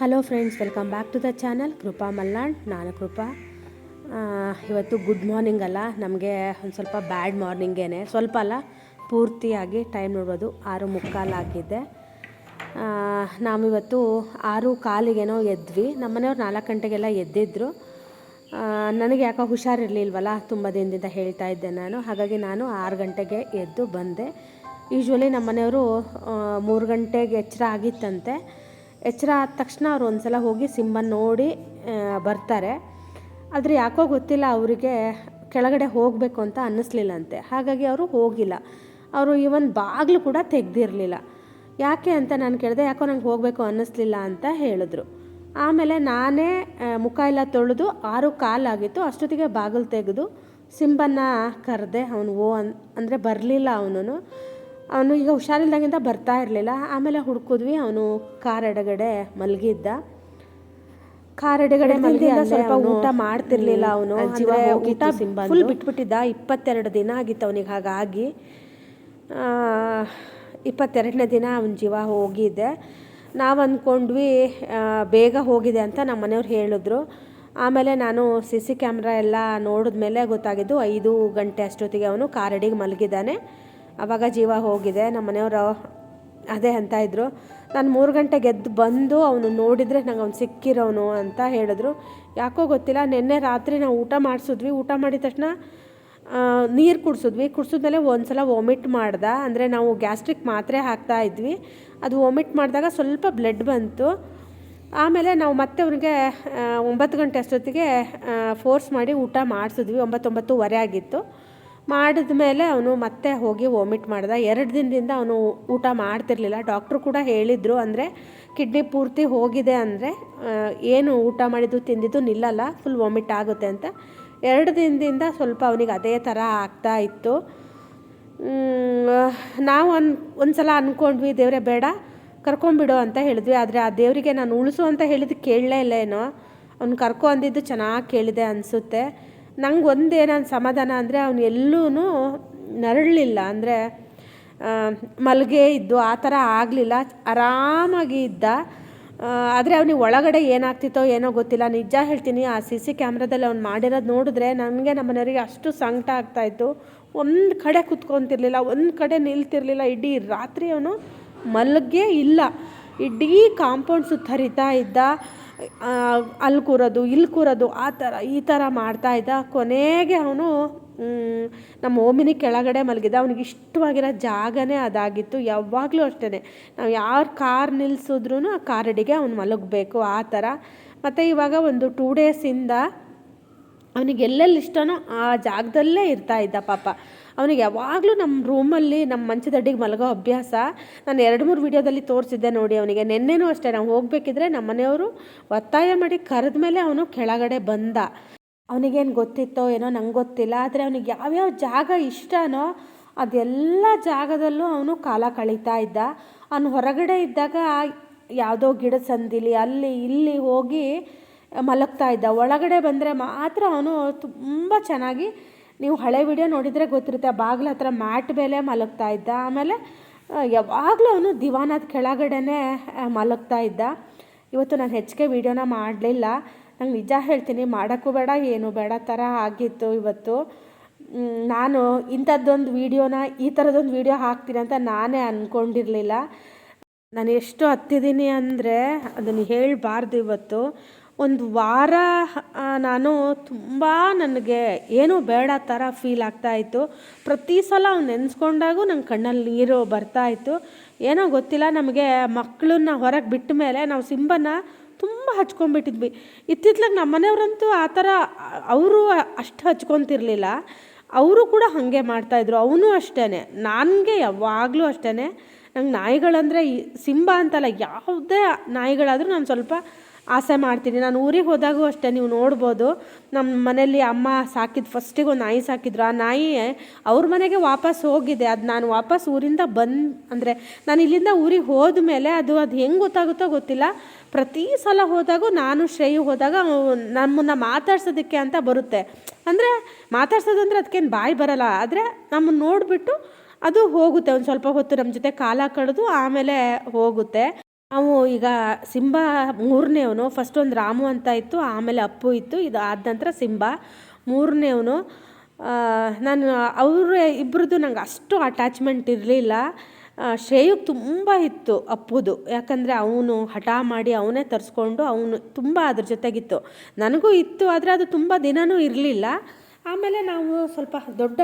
Hello friends welcome back to the channel Krupa Malnad ನಾನು ಕೃಪಾ ಇವತ್ತು good morning ಅಲ್ಲ ನಮಗೆ ಒಂದು ಸ್ವಲ್ಪ ಬ್ಯಾಡ್ ಮಾರ್ನಿಂಗೇನೆ ಸ್ವಲ್ಪ ಅಲ್ಲ ಪೂರ್ತಿಯಾಗಿ ಟೈಮ್ ನೋಡೋದು ಆರು ಮುಕ್ಕಾಲಾಗಿದೆ ಆ, ನಾವಿವತ್ತು ಆರು ಕಾಲಿಗೇನೋ ಎದ್ವಿ. ನಮ್ಮನೆಯವ್ರು ನಾಲ್ಕು ಗಂಟೆಗೆಲ್ಲ ಎದ್ದಿದ್ರು. ನನಗೆ ಯಾಕೋ ಹುಷಾರಿರಲಿಲ್ವಲ್ಲ ತುಂಬ ದಿನದಿಂದ ಹೇಳ್ತಾ ಇದ್ದೆ ನಾನು. ಹಾಗಾಗಿ ನಾನು ಆರು ಗಂಟೆಗೆ ಎದ್ದು ಬಂದೆ. ಯೂಶ್ವಲಿ ನಮ್ಮ ಮನೆಯವರು ಮೂರು ಗಂಟೆಗೆ ಎಚ್ಚರ ಆಗಿತ್ತಂತೆ. ಎಚ್ಚರ ಆದ ತಕ್ಷಣ ಅವ್ರು ಒಂದ್ಸಲ ಹೋಗಿ ಸಿಂಹ ನೋಡಿ ಬರ್ತಾರೆ. ಆದರೆ ಯಾಕೋ ಗೊತ್ತಿಲ್ಲ, ಅವರಿಗೆ ಕೆಳಗಡೆ ಹೋಗಬೇಕು ಅಂತ ಅನ್ನಿಸ್ಲಿಲ್ಲಂತೆ. ಹಾಗಾಗಿ ಅವರು ಹೋಗಿಲ್ಲ. ಅವರು ಇವನ್ ಬಾಗಿಲು ಕೂಡ ತೆಗ್ದಿರಲಿಲ್ಲ. ಯಾಕೆ ಅಂತ ನಾನು ಕೇಳಿದೆ, ಯಾಕೋ ನಂಗೆ ಹೋಗಬೇಕು ಅನ್ನಿಸ್ಲಿಲ್ಲ ಅಂತ ಹೇಳಿದ್ರು. ಆಮೇಲೆ ನಾನೇ ಮುಖ ಎಲ್ಲ ತೊಳೆದು ಆರು ಕಾಲಾಗಿತ್ತು. ಅಷ್ಟೊತ್ತಿಗೆ ಬಾಗಿಲು ತೆಗೆದು ಸಿಂಬನ್ನ ಕರೆದೆ, ಅವನು ಓ ಅನ್, ಅಂದರೆ ಬರಲಿಲ್ಲ ಅವನು ಅವನು ಈಗ ಹುಷಾರಿಲ್ದಾಗಿಂದ ಬರ್ತಾ ಇರಲಿಲ್ಲ. ಆಮೇಲೆ ಹುಡ್ಕಿದ್ವಿ ಅವನು ಕಾರ್ ಎಡಗಡೆ ಮಲಗಿದ್ದ. ಕಾರ್ ಎಡಗಡೆ ಮಲಗಿ ಸ್ವಲ್ಪ ಊಟ ಮಾಡ್ತಿರ್ಲಿಲ್ಲ ಅವನು. ಊಟ ಫುಲ್ ಬಿಟ್ಬಿಟ್ಟಿದ್ದ. ಇಪ್ಪತ್ತೆರಡು ದಿನ ಆಗಿತ್ತು ಅವನಿಗೆ ಹಾಗಾಗಿ. ಇಪ್ಪತ್ತೆರಡನೇ ದಿನ ಅವನ ಜೀವ ಹೋಗಿದೆ. ನಾವು ಅಂದ್ಕೊಂಡ್ವಿ ಬೇಗ ಹೋಗಿದೆ ಅಂತ ನಮ್ಮ ಮನೆಯವ್ರು ಹೇಳಿದ್ರು. ಆಮೇಲೆ ನಾನು ಸಿ ಸಿ ಕ್ಯಾಮ್ರಾ ಎಲ್ಲ ನೋಡಿದ್ಮೇಲೆ ಗೊತ್ತಾಗಿದ್ದು ಐದು ಗಂಟೆ ಅಷ್ಟೊತ್ತಿಗೆ ಅವನು ಕಾರಡಿಗೆ ಮಲಗಿದ್ದಾನೆ. ಆವಾಗ ಜೀವ ಹೋಗಿದೆ. ನಮ್ಮ ಮನೆಯವರು ಅದೇ ಅಂತ ಇದ್ದರು ನಾನು ಮೂರು ಗಂಟೆ ಗೆದ್ದು ಬಂದು ಅವನು ನೋಡಿದರೆ ನಂಗೆ ಅವ್ನು ಸಿಕ್ಕಿರೋನು ಅಂತ ಹೇಳಿದ್ರು. ಯಾಕೋ ಗೊತ್ತಿಲ್ಲ, ನಿನ್ನೆ ರಾತ್ರಿ ನಾವು ಊಟ ಮಾಡಿಸಿದ್ವಿ. ಊಟ ಮಾಡಿದ ತಕ್ಷಣ ನೀರು ಕುಡಿಸಿದ್ವಿ. ಕುಡಿಸಿದ್ಮೇಲೆ ಒಂದು ಸಲ ವಾಮಿಟ್ ಮಾಡ್ದ. ಅಂದರೆ ನಾವು ಗ್ಯಾಸ್ಟ್ರಿಕ್ ಮಾತ್ರೆ ಹಾಕ್ತಾ ಇದ್ವಿ. ಅದು ವಾಮಿಟ್ ಮಾಡಿದಾಗ ಸ್ವಲ್ಪ ಬ್ಲಡ್ ಬಂತು. ಆಮೇಲೆ ನಾವು ಮತ್ತೆ ಅವನಿಗೆ ಒಂಬತ್ತು ಗಂಟೆ ಅಷ್ಟೊತ್ತಿಗೆ ಫೋರ್ಸ್ ಮಾಡಿ ಊಟ ಮಾಡಿಸಿದ್ವಿ. ಒಂಬತ್ತೊಂಬತ್ತುವರೆ ಆಗಿತ್ತು. ಮಾಡಿದ ಮೇಲೆ ಅವನು ಮತ್ತೆ ಹೋಗಿ ವಾಮಿಟ್ ಮಾಡ್ದ. ಎರಡು ದಿನದಿಂದ ಅವನು ಊಟ ಮಾಡ್ತಿರ್ಲಿಲ್ಲ. ಡಾಕ್ಟ್ರು ಕೂಡ ಹೇಳಿದರು ಅಂದರೆ ಕಿಡ್ನಿ ಪೂರ್ತಿ ಹೋಗಿದೆ ಅಂದರೆ ಏನು ಊಟ ಮಾಡಿದ್ದು ತಿಂದಿದ್ದು ನಿಲ್ಲಲ್ಲ ಫುಲ್ ವಾಮಿಟ್ ಆಗುತ್ತೆ ಅಂತ. ಎರಡು ದಿನದಿಂದ ಸ್ವಲ್ಪ ಅವನಿಗೆ ಅದೇ ಥರ ಆಗ್ತಾ ಇತ್ತು. ನಾವು ಅನ್ ಒಂದು ಸಲ ಅಂದ್ಕೊಂಡ್ವಿ ದೇವರೇ ಬೇಡ ಕರ್ಕೊಂಬಿಡು ಅಂತ ಹೇಳಿದ್ವಿ. ಆದರೆ ಆ ದೇವರಿಗೆ ನಾನು ಉಳಿಸು ಅಂತ ಹೇಳಿದ್ದು ಕೇಳಲೇ ಇಲ್ಲ ಏನೋ. ಅವ್ನು ಕರ್ಕೊ ಅಂದಿದ್ದು ಚೆನ್ನಾಗಿ ಕೇಳಿದೆ ಅನಿಸುತ್ತೆ. ನಂಗೆ ಒಂದೇನು ಸಮಾಧಾನ ಅಂದರೆ ಅವನು ಎಲ್ಲೂ ನರಳಲಿಲ್ಲ. ಅಂದರೆ ಮಲ್ಗೆ ಇದ್ದು ಆ ಥರ ಆಗಲಿಲ್ಲ. ಆರಾಮಾಗಿ ಇದ್ದ. ಆದರೆ ಅವನಿಗೆ ಒಳಗಡೆ ಏನಾಗ್ತಿತ್ತೋ ಏನೋ ಗೊತ್ತಿಲ್ಲ. ನಿಜ ಹೇಳ್ತೀನಿ, ಆ ಸಿ ಸಿ ಕ್ಯಾಮ್ರಾದಲ್ಲಿ ಅವ್ನು ಮಾಡಿರೋದು ನೋಡಿದ್ರೆ ನನಗೆ ನಮ್ಮ ಮನೆಯವರಿಗೆ ಅಷ್ಟು ಸಂಕಟ ಆಗ್ತಾಯಿತ್ತು ಒಂದು ಕಡೆ ಕುತ್ಕೊತಿರ್ಲಿಲ್ಲ, ಒಂದು ಕಡೆ ನಿಲ್ತಿರ್ಲಿಲ್ಲ. ಇಡೀ ರಾತ್ರಿ ಅವನು ಮಲಗೇ ಇಲ್ಲ. ಇಡೀ ಕಾಂಪೌಂಡ್ ಸುತ್ತ ಹರಿತಾ ಇದ್ದ. ಅಲ್ಲಿ ಕೂರೋದು, ಇಲ್ಲಿ ಕೂರೋದು, ಆ ಥರ, ಈ ಥರ ಮಾಡ್ತಾ ಇದ್ದ. ಕೊನೆಗೆ ಅವನು ನಮ್ಮ ಓಮಿನಿ ಕೆಳಗಡೆ ಮಲಗಿದ್ದ ಅವನಿಗೆ ಇಷ್ಟವಾಗಿರೋ ಜಾಗನೇ ಅದಾಗಿತ್ತು. ಯಾವಾಗಲೂ ಅಷ್ಟೇ ನಾವು ಯಾರು ಕಾರ್ ನಿಲ್ಸಿದ್ರೂ ಆ ಕಾರಡಿಗೆ ಅವ್ನು ಮಲಗಬೇಕು, ಆ ಥರ. ಮತ್ತು ಇವಾಗ ಒಂದು ಟೂ ಡೇಸಿಂದ ಅವನಿಗೆ ಎಲ್ಲೆಲ್ಲಿ ಇಷ್ಟನೋ ಆ ಜಾಗದಲ್ಲೇ ಇರ್ತಾ ಇದ್ದ ಪಾಪ. ಅವನಿಗೆ ಯಾವಾಗಲೂ ನಮ್ಮ ರೂಮಲ್ಲಿ ನಮ್ಮ ಮಂಚದಡ್ಡಿಗೆ ಮಲಗೋ ಅಭ್ಯಾಸ ನಾನು ಎರಡು ಮೂರು ವಿಡಿಯೋದಲ್ಲಿ ತೋರಿಸಿದ್ದೆ ನೋಡಿ ಅವನಿಗೆ. ನಿನ್ನೆನೂ ಅಷ್ಟೇ, ನಾವು ಹೋಗಬೇಕಿದ್ರೆ ನಮ್ಮ ಮನೆಯವರು ಒತ್ತಾಯ ಮಾಡಿ ಕರೆದ ಮೇಲೆ ಅವನು ಕೆಳಗಡೆ ಬಂದ. ಅವನಿಗೇನು ಗೊತ್ತಿತ್ತೋ ಏನೋ ನಂಗೆ ಗೊತ್ತಿಲ್ಲ, ಆದರೆ ಅವನಿಗೆ ಯಾವ್ಯಾವ ಜಾಗ ಇಷ್ಟನೋ ಅದೆಲ್ಲ ಜಾಗದಲ್ಲೂ ಅವನು ಕಾಲ ಕಳೀತಾ ಇದ್ದ. ಅವನು ಹೊರಗಡೆ ಇದ್ದಾಗ ಯಾವುದೋ ಗಿಡ ಸಂದಿಲಿ, ಅಲ್ಲಿ ಇಲ್ಲಿ ಹೋಗಿ ಮಲಗ್ತಾ ಇದ್ದ. ಒಳಗಡೆ ಬಂದರೆ ಮಾತ್ರ ಅವನು ತುಂಬ ಚೆನ್ನಾಗಿ ನೀವು ಹಳೆ ವಿಡಿಯೋ ನೋಡಿದರೆ ಗೊತ್ತಿರುತ್ತೆ, ಆ ಬಾಗಿಲ ಹತ್ರ ಮ್ಯಾಟ್ ಮೇಲೆ ಮಲಗ್ತಾ ಇದ್ದ. ಆಮೇಲೆ ಯಾವಾಗಲೂ ಅವನು ದಿವಾನದ ಕೆಳಗಡೆನೇ ಮಲಗ್ತಾ ಇದ್ದ. ಇವತ್ತು ನಾನು ಹೆಚ್ಚಿಗೆ ವೀಡಿಯೋನ ಮಾಡಲಿಲ್ಲ. ನಂಗೆ ನಿಜ ಹೇಳ್ತೀನಿ, ಮಾಡೋಕ್ಕೂ ಬೇಡ, ಏನು ಬೇಡ ಥರ ಆಗಿತ್ತು ಇವತ್ತು. ನಾನು ಇಂಥದ್ದೊಂದು ವೀಡಿಯೋನ, ಈ ಥರದೊಂದು ವೀಡಿಯೋ ಹಾಕ್ತೀನಿ ಅಂತ ನಾನೇ ಅಂದ್ಕೊಂಡಿರಲಿಲ್ಲ ನಾನು ಎಷ್ಟು ಹತ್ತಿದ್ದೀನಿ ಅಂದರೆ, ಅದನ್ನು ಹೇಳಬಾರ್ದು ಇವತ್ತು. ಒಂದು ವಾರ ನಾನು ತುಂಬ ನನಗೆ ಏನೂ ಬೇಡ ಥರ ಫೀಲ್ ಆಗ್ತಾಯಿತ್ತು ಪ್ರತಿ ಸಲ ಅವ್ನು ನೆನೆಸ್ಕೊಂಡಾಗೂ ನಂಗೆ ಕಣ್ಣಲ್ಲಿ ನೀರು ಬರ್ತಾಯಿತ್ತು ಏನೋ ಗೊತ್ತಿಲ್ಲ, ನಮಗೆ ಮಕ್ಕಳನ್ನ ಹೊರಗೆ ಬಿಟ್ಟ ಮೇಲೆ ನಾವು ಸಿಂಬನ ತುಂಬ ಹಚ್ಕೊಂಡ್ಬಿಟ್ಟಿದ್ವಿ. ಇತ್ತಿತ್ಲಾಗ ನಮ್ಮ ಮನೆಯವರಂತೂ ಆ ಥರ, ಅವರು ಅಷ್ಟು ಹಚ್ಕೊತಿರ್ಲಿಲ್ಲ. ಅವರು ಕೂಡ ಹಾಗೆ ಮಾಡ್ತಾಯಿದ್ರು ಅವನು ಅಷ್ಟೇ ನನಗೆ ಯಾವಾಗಲೂ ಅಷ್ಟೇ ನಂಗೆ ನಾಯಿಗಳಂದರೆ ಸಿಂಬ ಅಂತಲ್ಲ, ಯಾವುದೇ ನಾಯಿಗಳಾದರೂ ನಾನು ಸ್ವಲ್ಪ ಆಸೆ ಮಾಡ್ತೀನಿ. ನಾನು ಊರಿಗೆ ಹೋದಾಗೂ ಅಷ್ಟೇ, ನೀವು ನೋಡ್ಬೋದು. ನಮ್ಮ ಮನೆಯಲ್ಲಿ ಅಮ್ಮ ಸಾಕಿದ ಫಸ್ಟಿಗೆ ಒಂದು ನಾಯಿ ಸಾಕಿದ್ರು. ಆ ನಾಯಿ ಅವ್ರ ಮನೆಗೆ ವಾಪಸ್ ಹೋಗಿದೆ. ಅದು ನಾನು ವಾಪಸ್ ಊರಿಂದ ಬಂದು, ಅಂದರೆ ನಾನು ಇಲ್ಲಿಂದ ಊರಿಗೆ ಹೋದ ಮೇಲೆ ಅದು ಅದು ಹೆಂಗೆ ಗೊತ್ತಾಗುತ್ತೋ ಗೊತ್ತಿಲ್ಲ. ಪ್ರತಿ ಸಲ ಹೋದಾಗೂ ನಾನು ಶ್ರೇಯು ಹೋದಾಗ ನಮ್ಮನ್ನು ಮಾತಾಡ್ಸೋದಕ್ಕೆ ಅಂತ ಬರುತ್ತೆ. ಅಂದರೆ ಮಾತಾಡ್ಸೋದಂದ್ರೆ ಅದಕ್ಕೇನು ಬಾಯಿ ಬರಲ್ಲ. ಆದರೆ ನಮ್ಮನ್ನು ನೋಡಿಬಿಟ್ಟು ಅದು ಹೋಗುತ್ತೆ. ಒಂದು ಸ್ವಲ್ಪ ಹೊತ್ತು ನಮ್ಮ ಜೊತೆ ಕಾಲ ಕಳೆದು ಆಮೇಲೆ ಹೋಗುತ್ತೆ. ನಾವು ಈಗ ಸಿಂಬಾ ಮೂರನೇವನು ಫಸ್ಟ್ ಒಂದು ರಾಮು ಅಂತ ಇತ್ತು, ಆಮೇಲೆ ಅಪ್ಪು ಇತ್ತು, ಇದು ಆದ ನಂತರ ಸಿಂಬಾ ಮೂರನೇವನು ನಾನು ಅವ್ರ ಇಬ್ಬರದ್ದು ನಂಗೆ ಅಷ್ಟು ಅಟ್ಯಾಚ್ಮೆಂಟ್ ಇರಲಿಲ್ಲ. ಶ್ರೇಯುಗೆ ತುಂಬ ಇತ್ತು ಅಪ್ಪುದು. ಯಾಕಂದರೆ ಅವನು ಹಠ ಮಾಡಿ ಅವನೇ ತರಿಸ್ಕೊಂಡು ಅವನು ತುಂಬ ಅದ್ರ ಜೊತೆಗಿತ್ತು. ನನಗೂ ಇತ್ತು, ಆದರೆ ಅದು ತುಂಬ ದಿನವೂ ಇರಲಿಲ್ಲ. ಆಮೇಲೆ ನಾವು ಸ್ವಲ್ಪ ದೊಡ್ಡ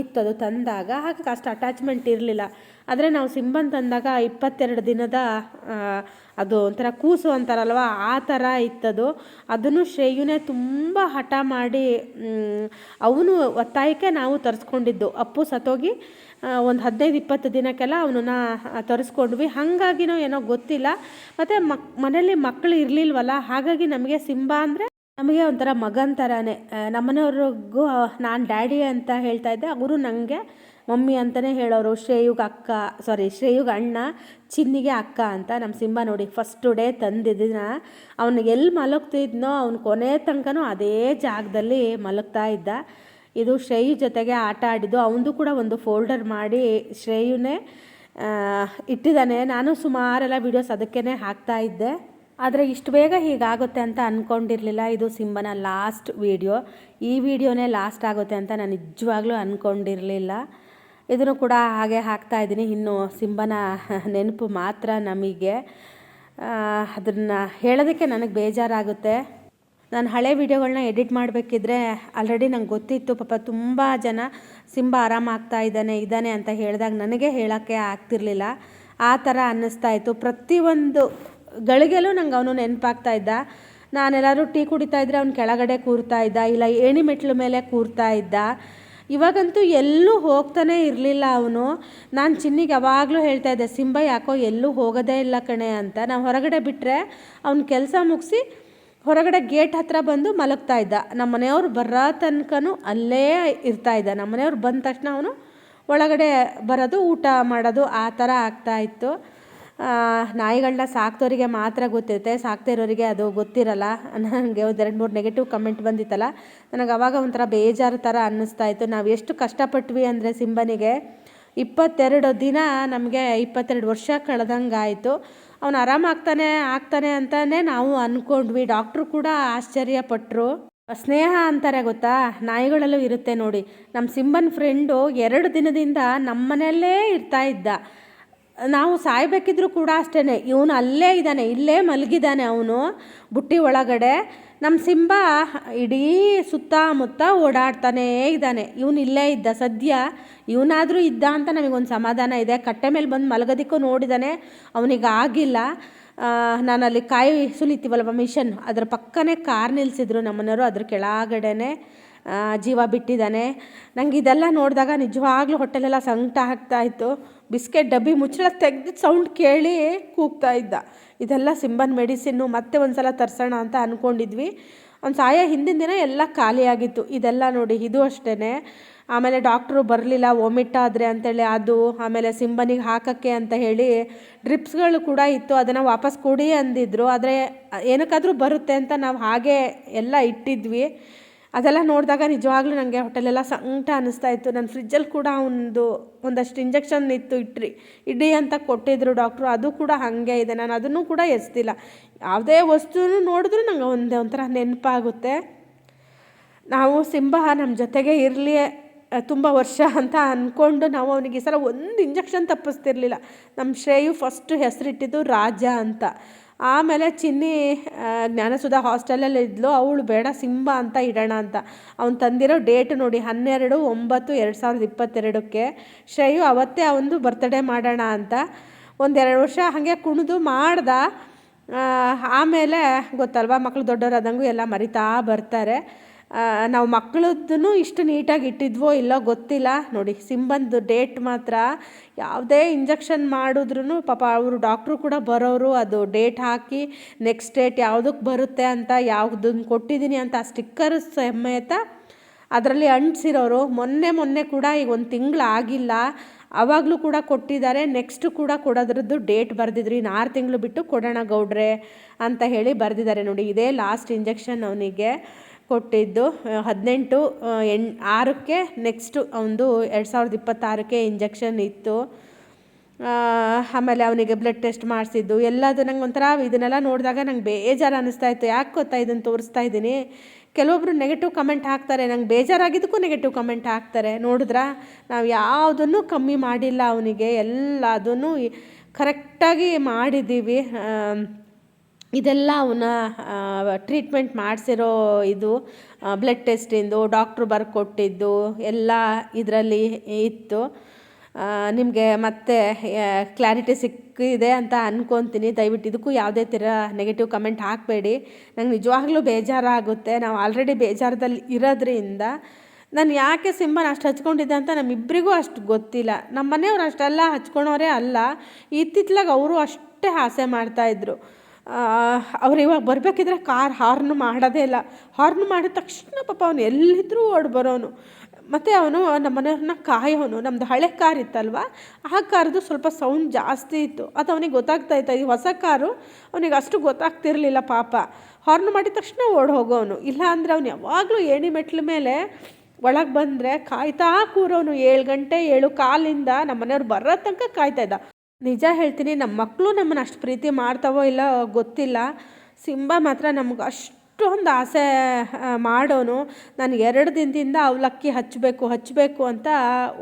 ಇತ್ತದು ತಂದಾಗ ಹಾಗಾಗಿ ಅಷ್ಟು ಅಟ್ಯಾಚ್ಮೆಂಟ್ ಇರಲಿಲ್ಲ. ಆದರೆ ನಾವು ಸಿಂಬನ್ ತಂದಾಗ ಇಪ್ಪತ್ತೆರಡು ದಿನದ ಅದು ಒಂಥರ ಕೂಸು ಅಂತಾರಲ್ವ, ಆ ಥರ ಇತ್ತದು. ಅದನ್ನು ಶ್ರೇಯುನೇ ತುಂಬ ಹಠ ಮಾಡಿ ಅವನು ಒತ್ತಾಯಕ್ಕೆ ನಾವು ತರಿಸ್ಕೊಂಡಿದ್ದು. ಅಪ್ಪು ಸತ್ತೋಗಿ ಒಂದು ಹದಿನೈದು, ಇಪ್ಪತ್ತು ದಿನಕ್ಕೆಲ್ಲ ಅವನನ್ನ ತರಿಸ್ಕೊಂಡ್ವಿ. ಹಾಗಾಗಿನೋ ಏನೋ ಗೊತ್ತಿಲ್ಲ. ಮತ್ತು ಮಕ್ ಮನೇಲಿ ಮಕ್ಕಳು ಇರಲಿಲ್ವಲ್ಲ, ಹಾಗಾಗಿ ನಮಗೆ ಸಿಂಬ ಅಂದರೆ ನಮಗೆ ಒಂಥರ ಮಗನ ಥರನೇ ನಮ್ಮನೆಯವ್ರಿಗೂ ನಾನು ಡ್ಯಾಡಿ ಅಂತ ಹೇಳ್ತಾ ಇದ್ದೆ. ಅವರು ನನಗೆ ಮಮ್ಮಿ ಅಂತಲೇ ಹೇಳೋರು. ಶ್ರೇಯುಗ್ ಅಕ್ಕ ಸಾರಿ ಶ್ರೇಯುಗ್ ಅಣ್ಣ, ಚಿನ್ನಿಗೆ ಅಕ್ಕ ಅಂತ ನಮ್ಮ ಸಿಂಬ ನೋಡಿ. ಫಸ್ಟ್ ಡೇ ತಂದಿದ್ದನ್ನ ಅವನು ಎಲ್ಲಿ ಮಲಗ್ತಿದ್ನೋ, ಅವ್ನು ಕೊನೆ ತನಕನೂ ಅದೇ ಜಾಗದಲ್ಲಿ ಮಲಗ್ತಾ ಇದ್ದ. ಇದು ಶ್ರೇಯು ಜೊತೆಗೆ ಆಟ ಆಡಿದ್ದು. ಅವನದು ಕೂಡ ಒಂದು ಫೋಲ್ಡರ್ ಮಾಡಿ ಶ್ರೇಯುನೇ ಇಟ್ಟಿದ್ದಾನೆ. ನಾನು ಸುಮಾರೆಲ್ಲ ವೀಡಿಯೋಸ್ ಅದಕ್ಕೇ ಹಾಕ್ತಾ ಇದ್ದೆ. ಆದರೆ ಇಷ್ಟು ಬೇಗ ಹೀಗಾಗುತ್ತೆ ಅಂತ ಅಂದ್ಕೊಂಡಿರಲಿಲ್ಲ ಇದು ಸಿಂಬನ ಲಾಸ್ಟ್ ವೀಡಿಯೋ ಈ ವಿಡಿಯೋನೇ ಲಾಸ್ಟ್ ಆಗುತ್ತೆ ಅಂತ ನಾನು ನಿಜವಾಗ್ಲೂ ಅಂದ್ಕೊಂಡಿರಲಿಲ್ಲ ಇದನ್ನು ಕೂಡ ಹಾಗೆ ಹಾಕ್ತಾ ಇದ್ದೀನಿ. ಇನ್ನು ಸಿಂಬನ ನೆನಪು ಮಾತ್ರ ನಮಗೆ. ಅದನ್ನು ಹೇಳೋದಕ್ಕೆ ನನಗೆ ಬೇಜಾರಾಗುತ್ತೆ. ನಾನು ಹಳೆ ವೀಡಿಯೋಗಳನ್ನ ಎಡಿಟ್ ಮಾಡಬೇಕಿದ್ರೆ ಆಲ್ರೆಡಿ ನಂಗೆ ಗೊತ್ತಿತ್ತು. ಪಾಪ ತುಂಬ ಜನ ಸಿಂಬ ಆರಾಮಾಗ್ತಾ ಇದ್ದಾನೆ ಇದ್ದಾನೆ ಅಂತ ಹೇಳಿದಾಗ ನನಗೆ ಹೇಳೋಕ್ಕೆ ಆಗ್ತಿರ್ಲಿಲ್ಲ. ಆ ಥರ ಅನ್ನಿಸ್ತಾ ಇತ್ತು. ಪ್ರತಿಯೊಂದು ಗಳಿಗೆಲೂ ನಂಗೆ ಅವನು ನೆನಪಾಗ್ತಾ ಇದ್ದ. ನಾನೆಲ್ಲರೂ ಟೀ ಕುಡಿತಾ ಇದ್ದರೆ ಅವ್ನು ಕೆಳಗಡೆ ಕೂರ್ತಾ ಇದ್ದ ಇಲ್ಲ ಏಣಿ ಮೆಟ್ಲು ಮೇಲೆ ಕೂರ್ತಾ ಇದ್ದ. ಇವಾಗಂತೂ ಎಲ್ಲೂ ಹೋಗ್ತಾನೆ ಇರಲಿಲ್ಲ ಅವನು. ನಾನು ಚಿನ್ನಿಗೆ ಯಾವಾಗಲೂ ಹೇಳ್ತಾ ಇದ್ದೆ ಸಿಂಬ ಯಾಕೋ ಎಲ್ಲೂ ಹೋಗೋದೇ ಇಲ್ಲ ಕಣೆ ಅಂತ. ನಾವು ಹೊರಗಡೆ ಬಿಟ್ಟರೆ ಅವ್ನ ಕೆಲಸ ಮುಗಿಸಿ ಹೊರಗಡೆ ಗೇಟ್ ಹತ್ರ ಬಂದು ಮಲಗ್ತಾ ಇದ್ದ. ನಮ್ಮ ಮನೆಯವ್ರು ಬರೋ ತನಕನೂ ಅಲ್ಲೇ ಇರ್ತಾ ಇದ್ದ. ನಮ್ಮ ಮನೆಯವ್ರು ಬಂದ ತಕ್ಷಣ ಅವನು ಒಳಗಡೆ ಬರೋದು ಊಟ ಮಾಡೋದು ಆ ಥರ ಆಗ್ತಾ ಇತ್ತು. ಆ, ನಾಯಿಗಳನ್ನ ಸಾಕ್ದೋರಿಗೆ ಮಾತ್ರ ಗೊತ್ತಿರುತ್ತೆ ಸಾಕ್ತಾ ಇರೋರಿಗೆ ಅದು ಗೊತ್ತಿರಲ್ಲ. ನನಗೆ ಒಂದು ಎರಡು ಮೂರು ನೆಗೆಟಿವ್ ಕಮೆಂಟ್ ಬಂದಿತ್ತಲ್ಲ. ನನಗೆ ಅವಾಗ ಒಂಥರ ಬೇಜಾರು ಥರ ಅನ್ನಿಸ್ತಾ ಇತ್ತು. ನಾವು ಎಷ್ಟು ಕಷ್ಟಪಟ್ವಿ ಅಂದರೆ ಸಿಂಬನಿಗೆ ಇಪ್ಪತ್ತೆರಡು ದಿನ ನಮಗೆ ಇಪ್ಪತ್ತೆರಡು ವರ್ಷ ಕಳೆದಂಗೆ ಆಯಿತು. ಅವನು ಆರಾಮಾಗ್ತಾನೆ ಆಗ್ತಾನೆ ಅಂತಲೇ ನಾವು ಅಂದ್ಕೊಂಡ್ವಿ ಡಾಕ್ಟ್ರು ಕೂಡ ಆಶ್ಚರ್ಯಪಟ್ಟರು ಸ್ನೇಹ ಅಂತಾರೆ ಗೊತ್ತಾ? ನಾಯಿಗಳಲ್ಲೂ ಇರುತ್ತೆ ನೋಡಿ. ನಮ್ಮ ಸಿಂಬನ್ ಫ್ರೆಂಡು ಎರಡು ದಿನದಿಂದ ನಮ್ಮನೆಯಲ್ಲೇ ಇರ್ತಾ ಇದ್ದ. ನಾವು ಸಾಯ್ಬೇಕಿದ್ರು ಕೂಡ ಅಷ್ಟೇ ಇವನು ಅಲ್ಲೇ ಇದ್ದಾನೆ, ಇಲ್ಲೇ ಮಲಗಿದ್ದಾನೆ ಅವನು ಬುಟ್ಟಿ ಒಳಗಡೆ. ನಮ್ಮ ಸಿಂಬ ಇಡೀ ಸುತ್ತಮುತ್ತ ಓಡಾಡ್ತಾನೇ ಇದ್ದಾನೆ. ಇವನು ಇಲ್ಲೇ ಇದ್ದ. ಸದ್ಯ ಇವನಾದರೂ ಇದ್ದ ಅಂತ ನಮಗೊಂದು ಸಮಾಧಾನ ಇದೆ. ಕಟ್ಟೆ ಮೇಲೆ ಬಂದು ಮಲಗೋದಿಕ್ಕೂ ನೋಡಿದ್ದಾನೆ ಅವನಿಗೆ ಆಗಿಲ್ಲ. ನಾನು ಅಲ್ಲಿ ಕಾಯಿ ಸುಲಿತೀವಲ್ವ ಮಿಷನ್? ಅದ್ರ ಪಕ್ಕನೇ ಕಾರ್ ನಿಲ್ಲಿಸಿದ್ರು ನಮ್ಮನೆಯವರು, ಅದ್ರ ಕೆಳಗಡೆನೆ ಜೀವ ಬಿಟ್ಟಿದ್ದಾನೆ. ನನಗೆ ಇದೆಲ್ಲ ನೋಡಿದಾಗ ನಿಜವಾಗ್ಲೂ ಹೊಟ್ಟೆಲೆಲ್ಲ ಸಂಕಟ ಆಗ್ತಾ ಇತ್ತು. ಬಿಸ್ಕೆಟ್ ಡಬ್ಬಿ ಮುಚ್ಚಳ ತೆಗೆದು ಸೌಂಡ್ ಕೇಳಿ ಕೂಗ್ತಾ ಇದ್ದ. ಇದೆಲ್ಲ ಸಿಂಬನ್ ಮೆಡಿಸಿನ್ನು ಮತ್ತೆ ಒಂದು ಸಲ ತರಿಸೋಣ ಅಂತ ಅಂದ್ಕೊಂಡಿದ್ವಿ ಒಂದು ಸಾಯ ಹಿಂದಿನ ದಿನ ಎಲ್ಲ ಖಾಲಿಯಾಗಿತ್ತು ಇದೆಲ್ಲ ನೋಡಿ, ಇದು ಅಷ್ಟೇ ಆಮೇಲೆ ಡಾಕ್ಟ್ರು ಬರಲಿಲ್ಲ ವಾಮಿಟ್ ಆದರೆ ಅಂತೇಳಿ ಅದು, ಆಮೇಲೆ ಸಿಂಬನಿಗೆ ಹಾಕೋಕ್ಕೆ ಅಂತ ಹೇಳಿ ಡ್ರಿಪ್ಸ್ಗಳು ಕೂಡ ಇತ್ತು. ಅದನ್ನು ವಾಪಸ್ ಕೊಡಿ ಅಂದಿದ್ರು. ಆದರೆ ಏನಕ್ಕಾದರೂ ಬರುತ್ತೆ ಅಂತ ನಾವು ಹಾಗೆ ಎಲ್ಲ ಇಟ್ಟಿದ್ವಿ. ಅದೆಲ್ಲ ನೋಡಿದಾಗ ನಿಜವಾಗ್ಲೂ ನನಗೆ ಹೋಟೆಲೆಲ್ಲ ಸಂಕಟ ಅನ್ನಿಸ್ತಾ ಇತ್ತು. ನನ್ನ ಫ್ರಿಜ್ಜಲ್ಲಿ ಕೂಡ ಒಂದು, ಒಂದಷ್ಟು ಇಂಜೆಕ್ಷನ್ ಇತ್ತು, ಇಟ್ರಿ, ಇಡಿ ಅಂತ ಕೊಟ್ಟಿದ್ರು ಡಾಕ್ಟ್ರು ಅದು ಕೂಡ ಹಾಗೆ ಇದೆ. ನಾನು ಅದನ್ನು ಕೂಡ ಎಸ್ತಿಲ್ಲ ಯಾವುದೇ ವಸ್ತುನೂ ನೋಡಿದ್ರೂ ನಂಗೆ ಒಂದೇ ಒಂಥರ ನೆನಪಾಗುತ್ತೆ. ನಾವು ಸಿಂಹ ನಮ್ಮ ಜೊತೆಗೆ ಇರಲಿ, ತುಂಬ ವರ್ಷ ಅಂತ ಅಂದ್ಕೊಂಡು ನಾವು ಅವನಿಗೆ ಈ ಸಲ ಒಂದು ಇಂಜೆಕ್ಷನ್ ತಪ್ಪಿಸ್ತಿರ್ಲಿಲ್ಲ. ನಮ್ಮ ಶ್ರೇಯು ಫಸ್ಟು ಹೆಸರಿಟ್ಟಿದ್ದು ರಾಜ ಅಂತ. ಆಮೇಲೆ ಚಿನ್ನಿ ಜ್ಞಾನಸುಧ ಹಾಸ್ಟೆಲಲ್ಲಿ ಇದ್ಲು. ಅವಳು ಬೇಡ, ಸಿಂಬ ಅಂತ ಇಡೋಣ ಅಂತ. ಅವ್ನು ತಂದಿರೋ ಡೇಟ್ ನೋಡಿ, ಹನ್ನೆರಡು ಒಂಬತ್ತು ಎರಡು ಸಾವಿರದ ಇಪ್ಪತ್ತೆರಡಕ್ಕೆ ಶ್ರೇಯು ಅವತ್ತೇ ಅವನದು ಬರ್ತ್ಡೇ ಮಾಡೋಣ ಅಂತ. ಒಂದೆರಡು ವರ್ಷ ಹಾಗೆ ಕುಣಿದು ಮಾಡ್ದ. ಆಮೇಲೆ ಗೊತ್ತಲ್ವಾ ಮಕ್ಕಳು ದೊಡ್ಡವರಾದಂಗೂ ಎಲ್ಲ ಮರಿತಾ ಬರ್ತಾರೆ. ನಾವು ಮಕ್ಕಳದ್ದು ಇಷ್ಟು ನೀಟಾಗಿ ಇಟ್ಟಿದ್ವೋ ಇಲ್ಲೋ ಗೊತ್ತಿಲ್ಲ. ನೋಡಿ, ಸಿಂಬಂದು ಡೇಟ್ ಮಾತ್ರ ಯಾವುದೇ ಇಂಜೆಕ್ಷನ್ ಮಾಡಿದ್ರೂ ಪಾಪ ಅವರು ಡಾಕ್ಟ್ರು ಕೂಡ ಬರೋರು ಅದು ಡೇಟ್ ಹಾಕಿ ನೆಕ್ಸ್ಟ್ ಡೇಟ್ ಯಾವುದಕ್ಕೆ ಬರುತ್ತೆ ಅಂತ ಯಾವುದನ್ನು ಕೊಟ್ಟಿದ್ದೀನಿ ಅಂತ ಆ ಸ್ಟಿಕ್ಕರ್ ಸಮೇತ ಅದರಲ್ಲಿ ಅಂಟಿಸಿರೋರು. ಮೊನ್ನೆ ಮೊನ್ನೆ ಕೂಡ ಈಗ ಒಂದು ತಿಂಗಳು ಆಗಿಲ್ಲ. ಆವಾಗಲೂ ಕೂಡ ಕೊಟ್ಟಿದ್ದಾರೆ. ನೆಕ್ಸ್ಟ್ ಕೂಡ ಕೊಡೋದ್ರದ್ದು ಡೇಟ್ ಬರೆದಿದ್ರು. ಇನ್ನು ಆರು ತಿಂಗಳು ಬಿಟ್ಟು ಕೊಡೋಣ ಗೌಡ್ರೆ ಅಂತ ಹೇಳಿ ಬರೆದಿದ್ದಾರೆ. ನೋಡಿ, ಇದೇ ಲಾಸ್ಟ್ ಇಂಜೆಕ್ಷನ್ ಅವನಿಗೆ. ಕೊಟ್ಟಿದ್ದು ಹದಿನೆಂಟು ಎಣ್, ಆರಕ್ಕೆ ನೆಕ್ಸ್ಟು ಒಂದು ಎರಡು ಸಾವಿರದ ಇಪ್ಪತ್ತಾರಕ್ಕೆ ಇಂಜೆಕ್ಷನ್ ಇತ್ತು. ಆಮೇಲೆ ಅವನಿಗೆ ಬ್ಲಡ್ ಟೆಸ್ಟ್ ಮಾಡಿಸಿದ್ದು. ಎಲ್ಲದು ನಂಗೆ ಒಂಥರ ಇದನ್ನೆಲ್ಲ ನೋಡಿದಾಗ ನಂಗೆ ಬೇಜಾರು ಅನ್ನಿಸ್ತಾ ಇತ್ತು. ಯಾಕೆ ಗೊತ್ತಾ ಇದನ್ನು ತೋರಿಸ್ತಾ ಇದ್ದೀನಿ? ಕೆಲವೊಬ್ರು ನೆಗೆಟಿವ್ ಕಮೆಂಟ್ ಹಾಕ್ತಾರೆ. ನಂಗೆ ಬೇಜಾರಾಗಿದ್ದಕ್ಕೂ ನೆಗೆಟಿವ್ ಕಮೆಂಟ್ ಹಾಕ್ತಾರೆ. ನೋಡಿದ್ರಾ? ನಾವು ಯಾವುದನ್ನು ಕಮ್ಮಿ ಮಾಡಿಲ್ಲ ಅವನಿಗೆ. ಎಲ್ಲದನ್ನು ಕರೆಕ್ಟಾಗಿ ಮಾಡಿದ್ದೀವಿ. ಇದೆಲ್ಲ ಅವನ ಟ್ರೀಟ್ಮೆಂಟ್ ಮಾಡಿಸಿರೋ ಇದು ಬ್ಲಡ್ ಟೆಸ್ಟಿಂದು ಡಾಕ್ಟ್ರು ಬರ್ಕೊಟ್ಟಿದ್ದು, ಎಲ್ಲ ಇದರಲ್ಲಿ ಇತ್ತು. ನಿಮಗೆ ಮತ್ತೆ ಕ್ಲಾರಿಟಿ ಸಿಕ್ಕಿದೆ ಅಂತ ಅಂದ್ಕೊತೀನಿ ದಯವಿಟ್ಟು ಇದಕ್ಕೂ ಯಾವುದೇ ಥರ ನೆಗೆಟಿವ್ ಕಮೆಂಟ್ ಹಾಕಬೇಡಿ. ನಂಗೆ ನಿಜವಾಗ್ಲೂ ಬೇಜಾರಾಗುತ್ತೆ. ನಾವು ಆಲ್ರೆಡಿ ಬೇಜಾರದಲ್ಲಿ ಇರೋದ್ರಿಂದ ನಾನು ಯಾಕೆ ಸಿಂಬನ ಅಷ್ಟು ಹಚ್ಕೊಂಡಿದ್ದೆ ಅಂತ ನಮ್ಮಿಬ್ಬರಿಗೂ ಅಷ್ಟು ಗೊತ್ತಿಲ್ಲ. ನಮ್ಮ ಮನೆಯವ್ರು ಅಷ್ಟೆಲ್ಲ ಹಚ್ಕೊಳೋರೇ ಅಲ್ಲ. ಇತ್ತಿತ್ಲಾಗ ಅವರು ಅಷ್ಟೇ ಆಸೆ ಮಾಡ್ತಾಯಿದ್ರು ಅವ್ರು ಇವಾಗ ಬರಬೇಕಿದ್ರೆ ಕಾರ್ ಹಾರ್ನ್ ಮಾಡೋದೇ ಇಲ್ಲ. ಹಾರ್ನ್ ಮಾಡಿದ ತಕ್ಷಣ ಪಾಪ ಅವನು ಎಲ್ಲಿದ್ದರೂ ಓಡಿ ಬರೋನು. ಮತ್ತು ಅವನು ನಮ್ಮ ಮನೆಯವ್ರನ್ನ ಕಾಯೋನು. ನಮ್ಮದು ಹಳೆ ಕಾರ್ ಇತ್ತಲ್ವ? ಆ ಕಾರ್ದು ಸ್ವಲ್ಪ ಸೌಂಡ್ ಜಾಸ್ತಿ ಇತ್ತು. ಅದು ಅವನಿಗೆ ಗೊತ್ತಾಗ್ತಾ ಇತ್ತು. ಈ ಹೊಸ ಕಾರು ಅವನಿಗೆ ಅಷ್ಟು ಗೊತ್ತಾಗ್ತಿರಲಿಲ್ಲ ಪಾಪ. ಹಾರ್ನ್ ಮಾಡಿದ ತಕ್ಷಣ ಓಡಿ ಹೋಗೋನು. ಇಲ್ಲ ಅಂದರೆ ಅವನು ಯಾವಾಗಲೂ ಏಣಿ ಮೆಟ್ಲ ಮೇಲೆ ಒಳಗೆ ಬಂದರೆ ಕಾಯ್ತಾ ಕೂರೋನು. ಏಳು ಗಂಟೆ ಏಳು ಕಾಲಿಂದ ನಮ್ಮ ಮನೆಯವ್ರು ಬರೋ ತನಕ ಕಾಯ್ತಾ ಇದ್ದ. ನಿಜ ಹೇಳ್ತೀನಿ ನಮ್ಮ ಮಕ್ಕಳು ನಮ್ಮನ್ನು ಅಷ್ಟು ಪ್ರೀತಿ ಮಾಡ್ತಾವೋ ಇಲ್ಲ ಗೊತ್ತಿಲ್ಲ. ಸಿಂಬ ಮಾತ್ರ ನಮ್ಗೆ ಅಷ್ಟೊಂದು ಆಸೆ ಮಾಡೋನು. ನಾನು ಎರಡು ದಿನದಿಂದ ಅವಲಕ್ಕಿ ಹಚ್ಚಬೇಕು ಹಚ್ಚಬೇಕು ಅಂತ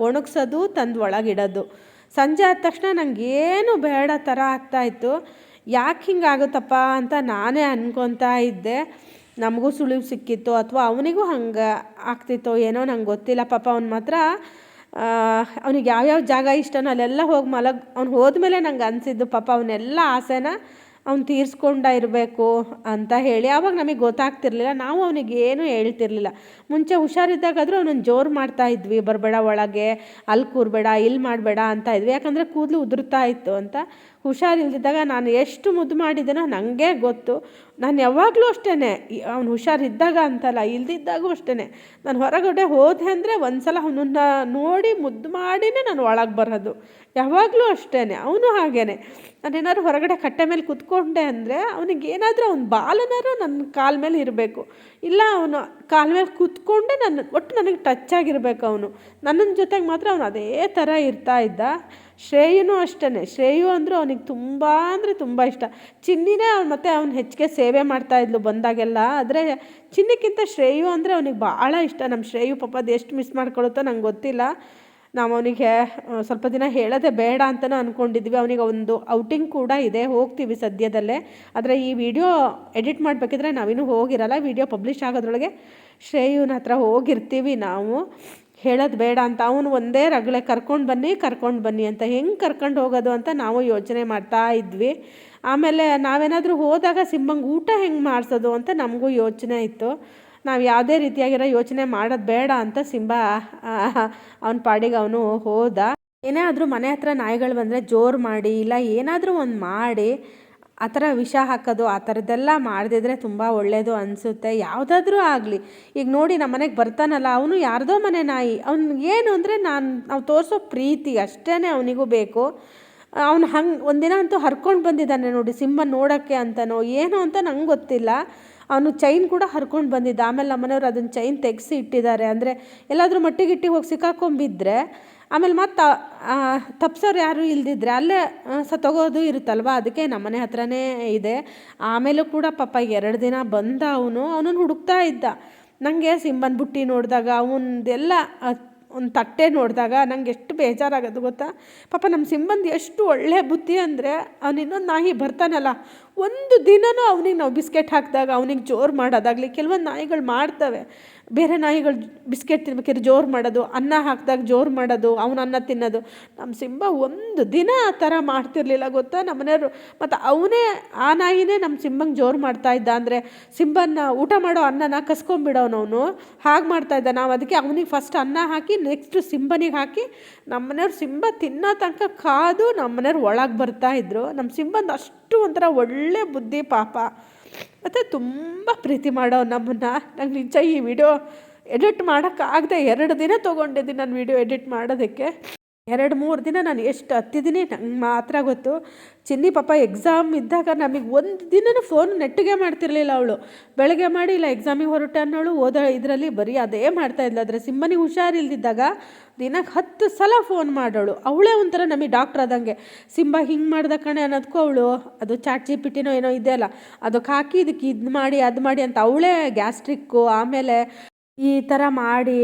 ಒಣಗ್ಸೋದು, ತಂದು ಒಳಗಿಡೋದು. ಸಂಜೆ ಆದ ತಕ್ಷಣ ನಂಗೆ ಏನು ಬೇಡ ಥರ ಆಗ್ತಾಯಿತ್ತು ಯಾಕೆ ಹಿಂಗಾಗುತ್ತಪ್ಪ ಅಂತ ನಾನೇ ಅನ್ಕೊತಾ ಇದ್ದೆ. ನಮಗೂ ಸುಳಿವು ಸಿಕ್ಕಿತ್ತು, ಅಥವಾ ಅವನಿಗೂ ಹಂಗೆ ಆಗ್ತಿತ್ತೋ ಏನೋ ನಂಗೆ ಗೊತ್ತಿಲ್ಲ, ಪಾಪ ಅವ್ನು ಮಾತ್ರ ಅವನಿಗೆ ಯಾವ್ಯಾವ ಜಾಗ ಇಷ್ಟನೋ ಅಲ್ಲೆಲ್ಲ ಹೋಗಿ ಮಲಗ ಅವ್ನು ಹೋದ್ಮೇಲೆ ನಂಗೆ ಅನಿಸಿದ್ದು ಪಾಪ ಅವನ್ನೆಲ್ಲ ಆಸೆನ ಅವ್ನು ತೀರಿಸ್ಕೊಂಡ ಇರಬೇಕು ಅಂತ ಹೇಳಿ ಆವಾಗ ನಮಗೆ ಗೊತ್ತಾಗ್ತಿರ್ಲಿಲ್ಲ. ನಾವು ಅವನಿಗೆ ಏನು ಹೇಳ್ತಿರ್ಲಿಲ್ಲ. ಮುಂಚೆ ಹುಷಾರಿದ್ದಾಗಾದರೂ ಅವನನ್ನು ಜೋರು ಮಾಡ್ತಾ ಇದ್ವಿ. ಬರಬೇಡ ಒಳಗೆ ಅಲ್ಲಿ ಕೂರಬೇಡ ಇಲ್ಲಿ ಮಾಡಬೇಡ ಅಂತ ಇದ್ವಿ. ಯಾಕಂದರೆ ಕೂದಲು ಉದುರ್ತಾ ಇತ್ತು ಅಂತ. ಹುಷಾರಿಲ್ದಿದ್ದಾಗ ನಾನು ಎಷ್ಟು ಮುದ್ದು ಮಾಡಿದ್ದೇನೋ ನನಗೆ ಗೊತ್ತು. ನಾನು ಯಾವಾಗಲೂ ಅಷ್ಟೇ ಅವ್ನು ಹುಷಾರಿದ್ದಾಗ ಅಂತಲ್ಲ, ಇಲ್ದಿದ್ದಾಗೂ ಅಷ್ಟೇ ನಾನು ಹೊರಗಡೆ ಹೋದೆ ಅಂದರೆ ಒಂದು ಸಲ ಅವನನ್ನ ನೋಡಿ ಮುದ್ದು ಮಾಡಿನೇ ನಾನು ಒಳಗೆ ಬರೋದು. ಯಾವಾಗಲೂ ಅಷ್ಟೇ ಅವನು ಹಾಗೇನೆ. ನಾನೇನಾದ್ರು ಹೊರಗಡೆ ಕಟ್ಟೆ ಮೇಲೆ ಕುತ್ಕೊಂಡೆ ಅಂದರೆ ಅವನಿಗೆ ಏನಾದರೂ ಅವ್ನ ಬಾಲನಾರು ನನ್ನ ಕಾಲ ಮೇಲೆ ಇರಬೇಕು. ಇಲ್ಲ, ಅವನು ಕಾಲ ಮೇಲೆ ಕೂತ್ಕೊಂಡೆ ನನ್ನ, ಒಟ್ಟು ನನಗೆ ಟಚ್ ಆಗಿರಬೇಕು ಅವನು. ನನ್ನ ಜೊತೆಗೆ ಮಾತ್ರ ಅವನು ಅದೇ ಥರ ಇರ್ತಾ ಇದ್ದ. ಶ್ರೇಯನೂ ಅಷ್ಟೇ ಶ್ರೇಯು ಅಂದರೂ ಅವನಿಗೆ ತುಂಬ ಅಂದರೆ ತುಂಬ ಇಷ್ಟ. ಚಿನ್ನಿನೇ ಅವ್ನು ಮತ್ತೆ ಅವ್ನು ಹೆಚ್ಚಿಗೆ ಸೇವೆ ಮಾಡ್ತಾ ಇದ್ಲು ಬಂದಾಗೆಲ್ಲ. ಆದರೆ ಚಿನ್ನಿಕ್ಕಿಂತ ಶ್ರೇಯು ಅಂದರೆ ಅವನಿಗೆ ಭಾಳ ಇಷ್ಟ. ನಮ್ಮ ಶ್ರೇಯು ಪಾಪ ಅದು ಎಷ್ಟು ಮಿಸ್ ಮಾಡ್ಕೊಳುತ್ತೋ ನಂಗೆ ಗೊತ್ತಿಲ್ಲ. ನಾವು ಅವನಿಗೆ ಸ್ವಲ್ಪ ದಿನ ಹೇಳೋದೇ ಬೇಡ ಅಂತಲೂ ಅಂದ್ಕೊಂಡಿದ್ವಿ ಅವನಿಗೆ ಒಂದು ಔಟಿಂಗ್ ಕೂಡ ಇದೆ, ಹೋಗ್ತೀವಿ ಸದ್ಯದಲ್ಲೇ. ಆದರೆ ಈ ವಿಡಿಯೋ ಎಡಿಟ್ ಮಾಡಬೇಕಿದ್ರೆ ನಾವಿನ್ನು ಹೋಗಿರಲ್ಲ. ವಿಡಿಯೋ ಪಬ್ಲಿಷ್ ಆಗೋದ್ರೊಳಗೆ ಶ್ರೇಯುನ ಹತ್ರ ಹೋಗಿರ್ತೀವಿ ನಾವು. ಹೇಳೋದು ಬೇಡ ಅಂತ, ಅವನು ಒಂದೇ ರಗಳೆ, ಕರ್ಕೊಂಡು ಬನ್ನಿ ಕರ್ಕೊಂಡು ಬನ್ನಿ ಅಂತ. ಹೆಂಗೆ ಕರ್ಕೊಂಡು ಹೋಗೋದು ಅಂತ ನಾವು ಯೋಚನೆ ಮಾಡ್ತಾ ಇದ್ವಿ. ಆಮೇಲೆ ನಾವೇನಾದರೂ ಹೋದಾಗ ಸಿಂಬಂಗೆ ಊಟ ಹೆಂಗೆ ಮಾಡಿಸೋದು ಅಂತ ನಮಗೂ ಯೋಚನೆ ಇತ್ತು. ನಾವು ಯಾವುದೇ ರೀತಿಯಾಗಿರೋ ಯೋಚನೆ ಮಾಡೋದು ಬೇಡ ಅಂತ ಸಿಂಬ ಅವನ ಪಾಡಿಗೆ ಅವನು ಹೋದ. ಏನೇ ಆದರೂ ಮನೆ ಹತ್ರ ನಾಯಿಗಳು ಬಂದರೆ ಜೋರು ಮಾಡಿ, ಇಲ್ಲ ಏನಾದರೂ ಒಂದು ಮಾಡಿ, ಆ ಥರ ವಿಷ ಹಾಕೋದು, ಆ ಥರದ್ದೆಲ್ಲ ಮಾಡದಿದ್ರೆ ತುಂಬ ಒಳ್ಳೆಯದು ಅನಿಸುತ್ತೆ. ಯಾವುದಾದ್ರೂ ಆಗಲಿ. ಈಗ ನೋಡಿ ನಮ್ಮ ಮನೆಗೆ ಬರ್ತಾನಲ್ಲ, ಅವನು ಯಾರ್ದೋ ಮನೆ ನಾಯಿ. ಅವ್ನು ಏನು ಅಂದರೆ ನಾನು, ನಾವು ತೋರಿಸೋ ಪ್ರೀತಿ ಅಷ್ಟೇ ಅವನಿಗೂ ಬೇಕು. ಅವನು ಹಂಗೆ ಒಂದಿನ ಅಂತೂ ಹರ್ಕೊಂಡು ಬಂದಿದ್ದಾನೆ ನೋಡಿ ಸಿಂಹ ನೋಡೋಕ್ಕೆ ಅಂತನೋ, ಏನೋ ಅಂತ ನಂಗೆ ಗೊತ್ತಿಲ್ಲ. ಅವನು ಚೈನ್ ಕೂಡ ಹರ್ಕೊಂಡು ಬಂದಿದ್ದ. ಆಮೇಲೆ ನಮ್ಮ ಮನೆಯವ್ರು ಅದನ್ನು ಚೈನ್ ತೆಗೆಸಿ ಇಟ್ಟಿದ್ದಾರೆ. ಅಂದರೆ ಎಲ್ಲಾದರೂ ಮಟ್ಟಿಗಿಟ್ಟಿ ಹೋಗಿ ಸಿಕ್ಕಾಕೊಂಬಿದ್ರೆ, ಆಮೇಲೆ ಮತ್ತೆ ತಪ್ಸೋರು ಯಾರು ಇಲ್ದಿದ್ರೆ ಅಲ್ಲೇ ಸತ್ತೋಗೋದು ಇರುತ್ತಲ್ವ? ಅದಕ್ಕೆ ನಮ್ಮನೆ ಹತ್ರನೇ ಇದೆ. ಆಮೇಲೂ ಕೂಡ ಪಾಪ ಎರಡು ದಿನ ಬಂದ ಅವನು ಅವನನ್ನು ಹುಡುಕ್ತಾ ಇದ್ದ. ನನಗೆ ಸಿಂಬನ್ ಬುಟ್ಟಿ ನೋಡಿದಾಗ, ಅವನದೆಲ್ಲ ಒಂದು ತಟ್ಟೆ ನೋಡಿದಾಗ ನಂಗೆ ಎಷ್ಟು ಬೇಜಾರಾಗೋದು ಗೊತ್ತಾ? ಪಾಪ ನಮ್ಮ ಸಿಂಬಂದು ಎಷ್ಟು ಒಳ್ಳೆ ಬುದ್ಧಿ ಅಂದರೆ ಅವನಿನ್ನೊಂದು ನಾಯಿ ಬರ್ತಾನಲ್ಲ ಒಂದು ದಿನನೂ ಅವನಿಗೆ ನಾವು ಬಿಸ್ಕೆಟ್ ಹಾಕಿದಾಗ, ಅವನಿಗೆ ಜೋರು ಮಾಡೋದಾಗಲಿ, ಕೆಲವೊಂದು ನಾಯಿಗಳು ಮಾಡ್ತವೆ. ಬೇರೆ ನಾಯಿಗಳು ಬಿಸ್ಕೆಟ್ ತಿನ್ಬೇಕಾದ್ರೆ ಜೋರು ಮಾಡೋದು, ಅನ್ನ ಹಾಕಿದಾಗ ಜೋರು ಮಾಡೋದು, ಅವನ ಅನ್ನ ತಿನ್ನೋದು. ನಮ್ಮ ಸಿಂಬ ಒಂದು ದಿನ ಆ ಥರ ಮಾಡ್ತಿರ್ಲಿಲ್ಲ ಗೊತ್ತಾ? ನಮ್ಮ ಮನೆಯವರು ಮತ್ತು ಅವನೇ, ಆ ನಾಯಿನೇ ನಮ್ಮ ಸಿಂಬಂಗೆ ಜೋರು ಮಾಡ್ತಾ ಇದ್ದ ಅಂದರೆ ಸಿಂಬನ್ನ ಊಟ ಮಾಡೋ ಅನ್ನನ ಕಸ್ಕೊಂಬಿಡೋನು ಅವನು. ಹಾಗೆ ಮಾಡ್ತಾ ಇದ್ದ. ನಾವು ಅದಕ್ಕೆ ಅವನಿಗೆ ಫಸ್ಟ್ ಅನ್ನ ಹಾಕಿ ನೆಕ್ಸ್ಟ್ ಸಿಂಬನಿಗೆ ಹಾಕಿ ನಮ್ಮ ಮನೆಯವ್ರು ಸಿಂಬ ತಿನ್ನೋ ತನಕ ಕಾದು ನಮ್ಮ ಮನೆಯವ್ರು ಒಳಗೆ ಬರ್ತಾ ಇದ್ರು. ನಮ್ಮ ಸಿಂಬಂದು ಅಷ್ಟು ಒಂಥರ ಒಳ್ಳೆ ಬುದ್ಧಿ ಪಾಪ. ಮತ್ತು ತುಂಬ ಪ್ರೀತಿ ಮಾಡೋ ನಮ್ಮನ್ನು. ನಂಗೆ ನಿಜ ಈ ವಿಡಿಯೋ ಎಡಿಟ್ ಮಾಡೋಕ್ಕಾಗದೆ ಎರಡು ದಿನ ತೊಗೊಂಡಿದ್ದೀನಿ ನಾನು ವಿಡಿಯೋ ಎಡಿಟ್ ಮಾಡೋದಕ್ಕೆ. ಎರಡು ಮೂರು ದಿನ ನಾನು ಎಷ್ಟು ಹತ್ತಿದ್ದೀನಿ ನಂಗೆ ಮಾತ್ರ ಗೊತ್ತು. ಚಿನ್ನಿ ಪಾಪ ಎಕ್ಸಾಮ್ ಇದ್ದಾಗ ನಮಗೆ ಒಂದು ದಿನನೂ ಫೋನ್ ನೆಟ್ಟಿಗೆ ಮಾಡ್ತಿರ್ಲಿಲ್ಲ ಅವಳು. ಬೆಳಗ್ಗೆ ಮಾಡಿ ಇಲ್ಲ ಎಕ್ಸಾಮಿಗೆ ಹೊರಟೆ ಅನ್ನೋಳು, ಓದೋ ಇದರಲ್ಲಿ ಬರೀ ಅದೇ ಮಾಡ್ತಾಯಿದ್ಲು ಆದರೆ ಸಿಂಬನಿಗೆ ಹುಷಾರಿಲ್ದಿದ್ದಾಗ ದಿನಕ್ಕೆ ಹತ್ತು ಸಲ ಫೋನ್ ಮಾಡೋಳು. ಅವಳೇ ಒಂಥರ ನಮಗೆ ಡಾಕ್ಟ್ರ್ ಆದಂಗೆ. ಸಿಂಬ ಹಿಂಗೆ ಮಾಡ್ದ ಕಣೆ ಅನ್ನೋದಕ್ಕೂ ಅವಳು, ಅದು ಚಾಟ್ ಜಿ ಏನೋ ಇದೆಯಲ್ಲ, ಅದಕ್ಕೆ ಹಾಕಿ ಇದಕ್ಕೆ ಇದು ಮಾಡಿ, ಅದು ಮಾಡಿ ಅಂತ ಅವಳೇ ಗ್ಯಾಸ್ಟ್ರಿಕ್ಕು ಆಮೇಲೆ ಈ ಥರ ಮಾಡಿ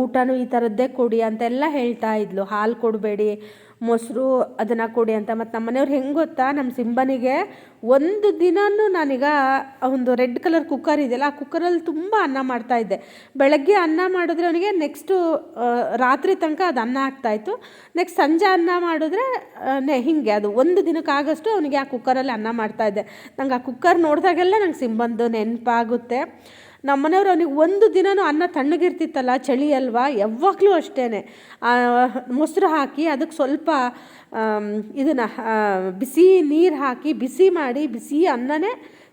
ಊಟನೂ ಈ ಥರದ್ದೇ ಕೊಡಿ ಅಂತೆಲ್ಲ ಹೇಳ್ತಾ ಇದ್ಲು. ಹಾಲು ಕೊಡಬೇಡಿ, ಮೊಸರು ಅದನ್ನು ಕೊಡಿ ಅಂತ. ಮತ್ತು ನಮ್ಮ ಮನೆಯವ್ರು ಹೆಂಗೆ ಗೊತ್ತಾ? ನಮ್ಮ ಸಿಂಬನಿಗೆ ಒಂದು ದಿನವೂ ನಾನೀಗ ಒಂದು ರೆಡ್ ಕಲರ್ ಕುಕ್ಕರ್ ಇದೆಯಲ್ಲ ಆ ಕುಕ್ಕರಲ್ಲಿ ತುಂಬ ಅನ್ನ ಮಾಡ್ತಾಯಿದ್ದೆ ಬೆಳಗ್ಗೆ ಅನ್ನ ಮಾಡಿದ್ರೆ ಅವನಿಗೆ ನೆಕ್ಸ್ಟು ರಾತ್ರಿ ತನಕ ಅದು ಅನ್ನ ಆಗ್ತಾಯಿತ್ತು ನೆಕ್ಸ್ಟ್ ಸಂಜೆ ಅನ್ನ ಮಾಡಿದ್ರೆ ಹೀಗೆ ಅದು ಒಂದು ದಿನಕ್ಕಾಗಷ್ಟು ಅವನಿಗೆ ಆ ಕುಕ್ಕರಲ್ಲಿ ಅನ್ನ ಮಾಡ್ತಾಯಿದ್ದೆ ನಂಗೆ ಆ ಕುಕ್ಕರ್ ನೋಡಿದಾಗೆಲ್ಲ ನಂಗೆ ಸಿಂಬಂದು ನೆನಪಾಗುತ್ತೆ. ನಮ್ಮ ಮನೆಯವ್ರು ಅವನಿಗೆ ಒಂದು ದಿನವೂ ಅನ್ನ ತಣ್ಣಗಿರ್ತಿತ್ತಲ್ಲ, ಚಳಿ ಅಲ್ವಾ? ಯಾವಾಗಲೂ ಅಷ್ಟೇ ಮೊಸರು ಹಾಕಿ ಅದಕ್ಕೆ ಸ್ವಲ್ಪ ಇದನ್ನು ಬಿಸಿ ನೀರು ಹಾಕಿ ಬಿಸಿ ಮಾಡಿ ಬಿಸಿ ಅನ್ನನೇ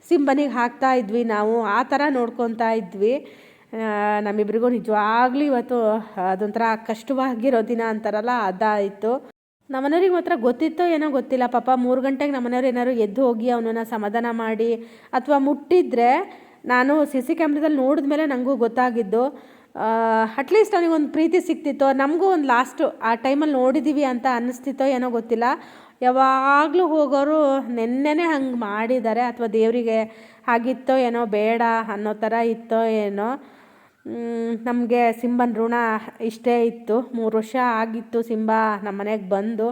ಸಿಂಬನಿಗೆ ಹಾಕ್ತಾ ಇದ್ವಿ ನಾವು. ಆ ಥರ ನೋಡ್ಕೊತಾ ಇದ್ವಿ. ನಮ್ಮಿಬ್ರಿಗೂ ನಿಜವಾಗ್ಲೂ ಇವತ್ತು ಅದೊಂಥರ ಕಷ್ಟವಾಗಿರೋ ದಿನ ಅಂತಾರಲ್ಲ, ಅದಾಯಿತು. ನಮ್ಮನೆಯವ್ರಿಗೆ ಮಾತ್ರ ಗೊತ್ತಿತ್ತೋ ಏನೋ ಗೊತ್ತಿಲ್ಲ. ಪಾಪ ಮೂರು ಗಂಟೆಗೆ ನಮ್ಮನೆಯವ್ರು ಏನಾದ್ರು ಎದ್ದು ಹೋಗಿ ಅವನನ್ನು ಸಮಾಧಾನ ಮಾಡಿ, ಅಥವಾ ಮುಟ್ಟಿದ್ರೆ ನಾನು ಸಿ ಸಿ ಕ್ಯಾಮ್ರದಲ್ಲಿ ನೋಡಿದ ಮೇಲೆ ನನಗೂ ಗೊತ್ತಾಗಿದ್ದು ಅಟ್ಲೀಸ್ಟ್ ಅವನಿಗೊಂದು ಪ್ರೀತಿ ಸಿಕ್ತಿತ್ತೋ. ನಮಗೂ ಒಂದು ಲಾಸ್ಟು ಆ ಟೈಮಲ್ಲಿ ನೋಡಿದ್ದೀವಿ ಅಂತ ಅನ್ನಿಸ್ತಿತ್ತೋ ಏನೋ ಗೊತ್ತಿಲ್ಲ. ಯಾವಾಗಲೂ ಹೋಗೋರು ನೆನ್ನೆನೇ ಹಂಗೆ ಮಾಡಿದ್ದಾರೆ. ಅಥವಾ ದೇವರಿಗೆ ಹಾಗಿತ್ತೋ ಏನೋ ಬೇಡ ಅನ್ನೋ ಥರ ಇತ್ತೋ ಏನೋ ನಮಗೆ ಸಿಂಬನ ಋಣ ಇಷ್ಟೇ ಇತ್ತು. ಮೂರು ವರ್ಷ ಆಗಿತ್ತು ಸಿಂಬ ನಮ್ಮ ಮನೆಗೆ ಬಂದು.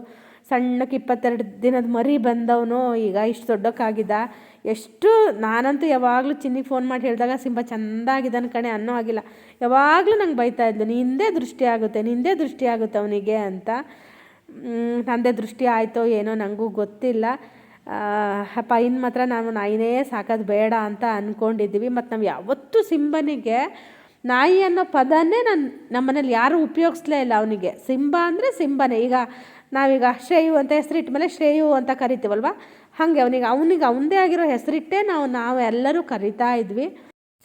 ಸಣ್ಣಕ್ಕೆ ಇಪ್ಪತ್ತೆರಡು ದಿನದ ಮರಿ ಬಂದವನು ಈಗ ಇಷ್ಟು ದೊಡ್ಡಕ್ಕಾಗಿದ್ದ. ಎಷ್ಟು ನಾನಂತೂ ಯಾವಾಗಲೂ ಚಿನ್ನಿಗೆ ಫೋನ್ ಮಾಡಿ ಹೇಳಿದಾಗ ಸಿಂಬ ಚೆಂದಾಗಿದ್ದಾನೆ ಕಣೆ ಅನ್ನೋ ಆಗಿಲ್ಲ ಯಾವಾಗಲೂ ನಂಗೆ ಬೈತಾ ಇದ್ಲು, ನಿಂದೇ ದೃಷ್ಟಿ ಆಗುತ್ತೆ, ನಿಂದೇ ದೃಷ್ಟಿ ಆಗುತ್ತೆ ಅವನಿಗೆ ಅಂತ. ನಂದೇ ದೃಷ್ಟಿ ಆಯಿತೋ ಏನೋ ನನಗೂ ಗೊತ್ತಿಲ್ಲ. ಅಪ್ಪ, ಇನ್ನು ಮಾತ್ರ ನಾನು ನಾಯಿನೇ ಸಾಕೋದು ಬೇಡ ಅಂತ ಅಂದ್ಕೊಂಡಿದ್ದೀವಿ ಮತ್ತು ನಾವು ಯಾವತ್ತೂ ಸಿಂಬನಿಗೆ ನಾಯಿ ಅನ್ನೋ ಪದನೇ ನಾನು, ನಮ್ಮನೇಲಿ ಯಾರೂ ಉಪಯೋಗಿಸ್ಲೇ ಇಲ್ಲ ಅವನಿಗೆ. ಸಿಂಬ ಅಂದರೆ ಸಿಂಬನೇ. ಈಗ ನಾವೀಗ ಶ್ರೇಯು ಅಂತ ಹೆಸರಿಟ್ಟ ಮೇಲೆ ಶ್ರೇಯು ಅಂತ ಕರಿತೀವಲ್ವ? ಹಾಗೆ ಅವನಿಗೆ ಅವನಿಗೆ ಅವನದೇ ಆಗಿರೋ ಹೆಸರಿಟ್ಟೆ ನಾವು ನಾವೆಲ್ಲರೂ ಕರಿತಾ ಇದ್ವಿ.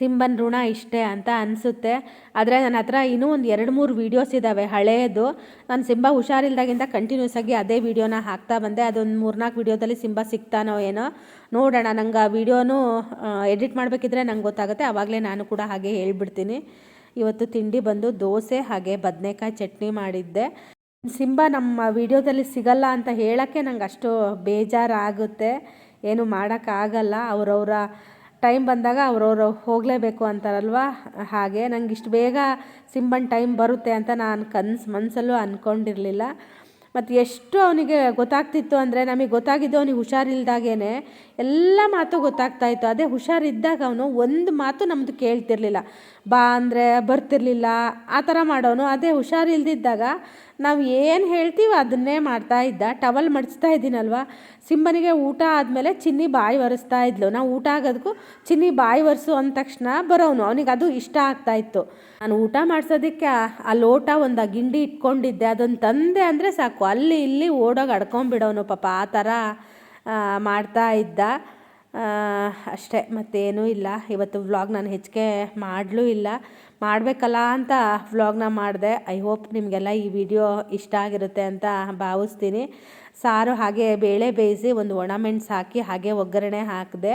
ಸಿಂಬನ್ ಋಣ ಇಷ್ಟೇ ಅಂತ ಅನಿಸುತ್ತೆ. ಆದರೆ ನನ್ನ ಹತ್ರ ಇನ್ನೂ ಒಂದು ಎರಡು ಮೂರು ವೀಡಿಯೋಸ್ ಇದ್ದಾವೆ ಹಳೆಯದು ನಾನು ಸಿಂಬ ಹುಷಾರಿಲ್ದಾಗಿಂದ ಕಂಟಿನ್ಯೂಸ್ ಆಗಿ ಅದೇ ವೀಡಿಯೋನ ಹಾಕ್ತಾ ಬಂದೆ. ಅದೊಂದು ಮೂರ್ನಾಲ್ಕು ವೀಡಿಯೋದಲ್ಲಿ ಸಿಂಬ ಸಿಗ್ತಾನೋ ಏನೋ. ನೋಡೋಣ, ನಂಗೆ ಆ ವೀಡಿಯೋನೂ ಎಡಿಟ್ ಮಾಡಬೇಕಿದ್ರೆ ನಂಗೆ ಗೊತ್ತಾಗುತ್ತೆ. ಆವಾಗಲೇ ನಾನು ಕೂಡ ಹಾಗೆ ಹೇಳ್ಬಿಡ್ತೀನಿ. ಇವತ್ತು ತಿಂಡಿ ಬಂದು ದೋಸೆ ಹಾಗೆ ಬದನೆಕಾಯಿ ಚಟ್ನಿ ಮಾಡಿದ್ದೆ. ಸಿಂಬ, ನಮ್ಮ ವಿಡಿಯೋದಲ್ಲಿ ಸಿಗಲ್ಲ ಅಂತ ಹೇಳೋಕ್ಕೆ ನಂಗೆ ಅಷ್ಟು ಬೇಜಾರಾಗುತ್ತೆ. ಏನು ಮಾಡೋಕ್ಕಾಗಲ್ಲ. ಅವರವರ ಟೈಮ್ ಬಂದಾಗ ಅವರವರು ಹೋಗಲೇಬೇಕು ಅಂತಾರಲ್ವ? ಹಾಗೆ ನಂಗೆ ಇಷ್ಟು ಬೇಗ ಸಿಂಬನ್ ಟೈಮ್ ಬರುತ್ತೆ ಅಂತ ನಾನು ಕನ್ಸು ಮನಸ್ಸಲ್ಲೂ ಅಂದ್ಕೊಂಡಿರಲಿಲ್ಲ ಮತ್ತು ಎಷ್ಟು ಅವನಿಗೆ ಗೊತ್ತಾಗ್ತಿತ್ತು ಅಂದರೆ ನಮಗೆ ಗೊತ್ತಾಗಿದ್ದು ಅವನಿಗೆ ಹುಷಾರಿಲ್ದಾಗೇ ಎಲ್ಲ ಮಾತು ಗೊತ್ತಾಗ್ತಾಯಿತ್ತು ಅದೇ ಹುಷಾರಿದ್ದಾಗ ಅವನು ಒಂದು ಮಾತು ನಮ್ಮದು ಕೇಳ್ತಿರ್ಲಿಲ್ಲ. ಬಾ ಅಂದರೆ ಬರ್ತಿರ್ಲಿಲ್ಲ, ಆ ಥರ ಮಾಡೋನು. ಅದೇ ಹುಷಾರಿಲ್ದಿದ್ದಾಗ ನಾವು ಏನು ಹೇಳ್ತೀವಿ ಅದನ್ನೇ ಮಾಡ್ತಾ ಇದ್ದ. ಟವಲ್ ಮಡಿಸ್ತಾ ಇದ್ದೀನಲ್ವ? ಸಿಂಬನಿಗೆ ಊಟ ಆದಮೇಲೆ ಚಿನ್ನಿ ಬಾಯಿ ಒರೆಸ್ತಾ ಇದ್ಲು. ನಾವು ಊಟ ಆಗೋದಕ್ಕೂ ಚಿನ್ನಿ ಬಾಯಿ ಒರೆಸು ಅಂದ ತಕ್ಷಣ ಬರೋನು. ಅವನಿಗೆ ಅದು ಇಷ್ಟ ಆಗ್ತಾಯಿತ್ತು ನಾನು ಊಟ ಮಾಡಿಸೋದಕ್ಕೆ ಆ ಲೋಟ ಒಂದು ಗಿಂಡಿ ಇಟ್ಕೊಂಡಿದ್ದೆ. ಅದೊಂದು ತಂದೆ ಅಂದರೆ ಸಾಕು. ಅಲ್ಲಿ ಇಲ್ಲಿ ಓಡೋಗಿ ಅಡ್ಕೊಂಬಿಡೋನು ಪಾಪ. ಆ ಥರ ಮಾಡ್ತಾ ಇದ್ದ. ಅಷ್ಟೇ ಮತ್ತೇನೂ ಇಲ್ಲ. ಇವತ್ತು ವ್ಲಾಗ್ ನಾನು ಹೆಚ್ಚಿಗೆ ಮಾಡಲೂ ಇಲ್ಲ. ಮಾಡಬೇಕಲ್ಲ ಅಂತ ವ್ಲಾಗ್ನ ಮಾಡಿದೆ. ಐ ಹೋಪ್ ನಿಮಗೆಲ್ಲ ಈ ವಿಡಿಯೋ ಇಷ್ಟ ಆಗಿರುತ್ತೆ ಅಂತ ಭಾವಿಸ್ತೀನಿ. ಸಾರು ಹಾಗೆ ಬೇಳೆ ಬೇಯಿಸಿ ಒಂದು ಒಣಮೆಣ್ಸು ಹಾಕಿ ಹಾಗೆ ಒಗ್ಗರಣೆ ಹಾಕಿದೆ.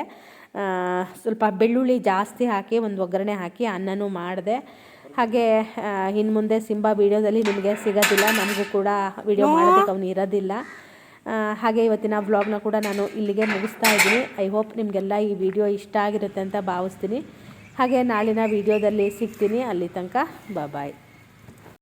ಸ್ವಲ್ಪ ಬೆಳ್ಳುಳ್ಳಿ ಜಾಸ್ತಿ ಹಾಕಿ ಒಂದು ಒಗ್ಗರಣೆ ಹಾಕಿ ಅನ್ನನೂ ಮಾಡಿದೆ. ಹಾಗೆ ಇನ್ನು ಮುಂದೆ ಸಿಂಬಾ ವೀಡಿಯೋದಲ್ಲಿ ನಿಮಗೆ ಸಿಗೋದಿಲ್ಲ. ನಮಗೂ ಕೂಡ ವಿಡಿಯೋ ಮಾಡೋದಕ್ಕೆ ಅವನು ಇರೋದಿಲ್ಲ. ಹಾಗೆ ಇವತ್ತಿನ ವ್ಲಾಗ್ನ ಕೂಡ ನಾನು ಇಲ್ಲಿಗೆ ಮುಗಿಸ್ತಾ ಇದ್ದೀನಿ. ಐ ಹೋಪ್ ನಿಮಗೆಲ್ಲ ಈ ವಿಡಿಯೋ ಇಷ್ಟ ಆಗಿರುತ್ತೆ ಅಂತ ಭಾವಿಸ್ತೀನಿ. ಹಾಗೆ ನಾಳಿನ ವಿಡಿಯೋದಲ್ಲಿ ಸಿಗ್ತೀನಿ. ಅಲ್ಲಿ ತನಕ ಬಾಯ್